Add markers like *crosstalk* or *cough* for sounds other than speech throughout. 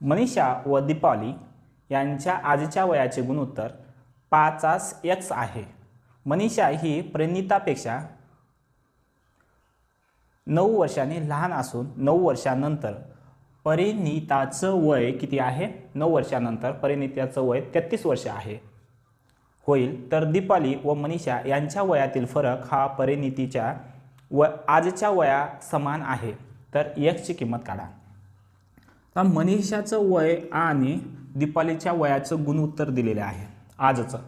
मनीषा व दीपावली यांच्या आजच्या वयाचे गुणोत्तर पाचास एक्स आहे. मनीषा ही प्रणितापेक्षा नऊ वर्षांनी लहान असून नऊ वर्षानंतर परिणिताचं वय किती आहे? नऊ वर्षानंतर परिणिताचं वय तेहतीस वर्ष आहे. होईल. तर दीपाली व मनीषा यांच्या वयातील फरक हा परिणितीच्या व आजच्या वया समान आहे. तर एक्सची किंमत काढा. तर मनीषाचं वय आणि दीपालीच्या वयाचं गुणोत्तर दिलेलं आहे. आजचं.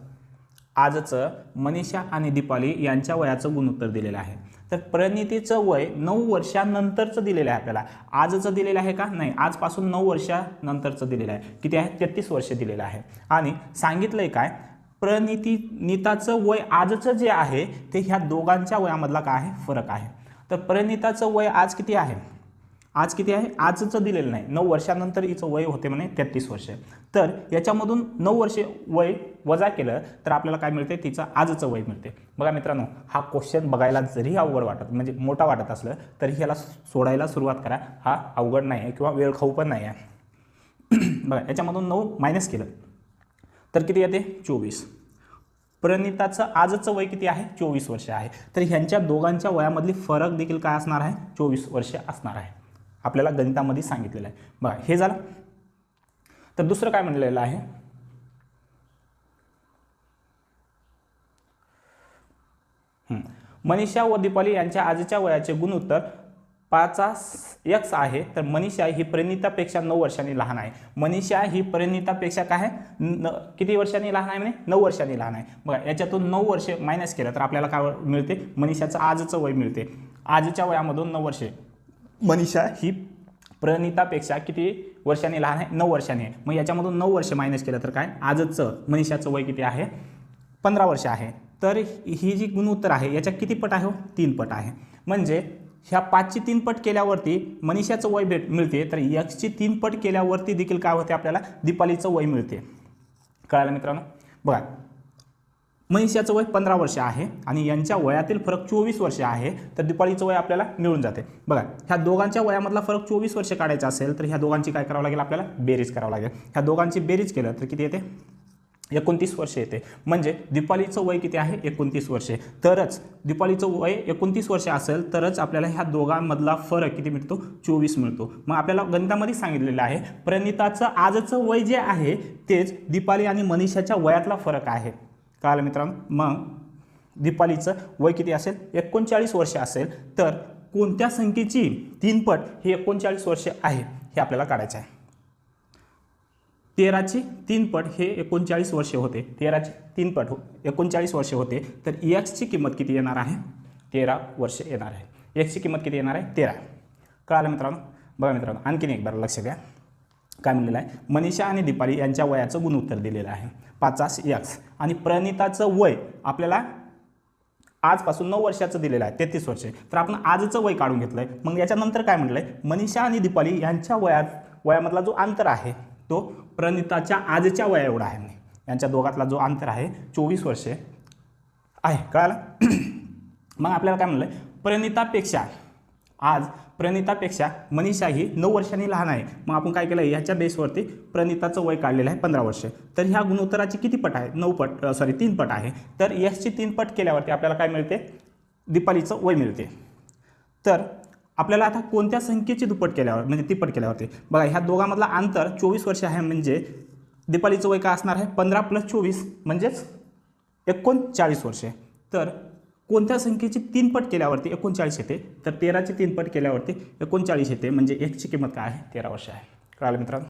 आजचं मनीषा आणि दीपाली यांच्या वयाचं गुणोत्तर दिलेलं आहे. तर प्रणितीचं वय नऊ वर्षानंतरचं दिलेलं आहे आपल्याला. आजचं दिलेलं आहे का? नाही. आजपासून नऊ वर्षानंतरचं दिलेलं आहे. किती आहे? तेहतीस वर्ष दिलेलं आहे. आणि सांगितलं आहे काय? प्रणिती नीताचं वय आजचं जे आहे ते ह्या दोघांच्या वयामधला काय आहे? फरक आहे. तर प्रणिताचं वय आज किती आहे? आज किती आहे? आजचं दिलेलं नाही. नऊ वर्षानंतर हिचं वय होते म्हणे तेहतीस वर्ष. तर याच्यामधून नऊ वर्षे वय वजा केलं तर आपल्याला काय मिळते? तिचं आजचं वय मिळते. बघा मित्रांनो हा क्वेश्चन बघायला जरी अवघड वाटत म्हणजे मोठा वाटत असलं तरी ह्याला सोडायला सुरुवात करा. हा अवघड नाही आहे किंवा वेळ खाऊ पण नाही आहे. *clears throat* बघा याच्यामधून नऊ मायनस केलं. तर किती येते? चोवीस. प्रणिताचं आजचं वय किती आहे? चोवीस वर्ष आहे. तर ह्यांच्या दोघांच्या वयामधली फरक देखील काय असणार आहे? चोवीस वर्ष असणार आहे. आपल्याला गणितामध्ये सांगितलेलं आहे. बघा हे झालं. तर दुसरं काय म्हणलेलं आहे? मनीषा व दीपाली यांच्या आजच्या वयाचे गुणोत्तर पाचास एक्स आहे. तर मनीषा ही परिणितापेक्षा नऊ वर्षांनी लहान आहे. मनीषा ही परिणितापेक्षा काय आहे? न किती वर्षांनी लहान आहे म्हणे? नऊ वर्षांनी लहान आहे. बघा याच्यातून नऊ वर्षे मायनस केलं तर आपल्याला काय मिळते? मनीषाचं आजचं वय मिळते. आजच्या वयामधून नऊ वर्षे. मनीषा ही प्रणितापेक्षा किती वर्षांनी लहान आहे? नऊ वर्षांनी आहे. मग याच्यामधून नऊ वर्ष मायनस केलं तर काय? आजचं मनीषाचं वय किती आहे? पंधरा वर्ष आहे. तर ही जी गुणोत्तर आहे याच्या किती पट आहे हो? तीन पट आहे. म्हणजे ह्या पाचची तीन पट केल्यावरती मनीषाचं वय भेट मिळते. तर यक्षची तीन पट केल्यावरती देखील काय होते आपल्याला? दीपालीचं वय मिळते. कळालं मित्रांनो? बघा मनीषाचं वय पंधरा वर्ष आहे आणि यांच्या वयातील फरक चोवीस वर्ष आहे तर दीपाळीचं वय आपल्याला मिळून जाते. बघा ह्या दोघांच्या वयामधला फरक चोवीस वर्ष काढायचा असेल तर ह्या दोघांची काय करावं लागेल आपल्याला? बेरीज करावं लागेल. ह्या दोघांची बेरीज केलं तर किती येते? एकोणतीस वर्ष येते. म्हणजे दीपालीचं वय किती आहे? एकोणतीस वर्षे. तरच दीपालीचं वय एकोणतीस वर्ष असेल तरच आपल्याला ह्या दोघांमधला फरक किती मिळतो? चोवीस मिळतो. मग आपल्याला गणितामध्ये सांगितलेलं आहे प्रणिताचं आजचं वय जे आहे तेच दीपाली आणि मनीषाच्या वयातला फरक आहे. कळालं मित्रांनो मग दीपालीचं वय किती असेल? एकोणचाळीस वर्ष असेल. तर कोणत्या संख्येची तीन पट ही एकोणचाळीस वर्ष आहे हे आपल्याला काढायचं आहे. तेराची तीन पट हे एकोणचाळीस वर्षे होते. तेराची तीन पट हो एकोणचाळीस वर्षे होते. तर एक्सची किंमत किती येणार आहे? तेरा वर्ष येणार आहे. एक्सची किंमत किती येणार आहे? तेरा. कळालं मित्रांनो बघा मित्रांनो आणखीन एक बरं लक्ष द्या. काय म्हणलेलं आहे? मनीषा आणि दीपाली यांच्या वयाचं गुणोत्तर दिलेलं आहे. पाचास एक्स आणि प्रणिताचं वय आपल्याला आजपासून नऊ वर्षाचं दिलेलं आहे. तेहतीस वर्षे. तर आपण आजचं वय काढून घेतलं आहे मग याच्यानंतर काय म्हटलं आहे मनीषा आणि दीपाली यांच्या वयात वयामधला जो अंतर आहे तो प्रणिताच्या आजच्या वया एवढा आहे. म्हणे यांच्या दोघातला जो अंतर आहे चोवीस वर्षे आहे. कळालं? *clears throat* मग आपल्याला काय म्हणलं आहे प्रणितापेक्षा आज प्रणितापेक्षा मनीषा ही नऊ वर्षांनी लहान आहे. मग आपण काय केलं ह्याच्या बेसवरती प्रणिताचं वय काढलेलं आहे पंधरा वर्ष. तर ह्या गुणोत्तराची किती पट आहे? नऊ पट सॉरी तीन पट आहे. तर यशची तीन पट केल्यावरती आपल्याला काय मिळते? दीपालीचं वय मिळते. तर आपल्याला आता कोणत्या संख्येची दुप्पट केल्यावर म्हणजे तिप्पट केल्यावरती? बघा ह्या दोघांमधला अंतर चोवीस वर्ष आहे म्हणजे दीपालीचं वय काय असणार आहे? पंधरा प्लस चोवीस म्हणजेच एकोणचाळीस वर्षे. तर कोणत्या संख्येची तीन पट केल्यावरती एकोणचाळीस येते? तर तेराची तीन पट केल्यावरती एकोणचाळीस येते. म्हणजे एकची किंमत काय आहे? तेरा वर्ष आहे. कळालं मित्रांनो?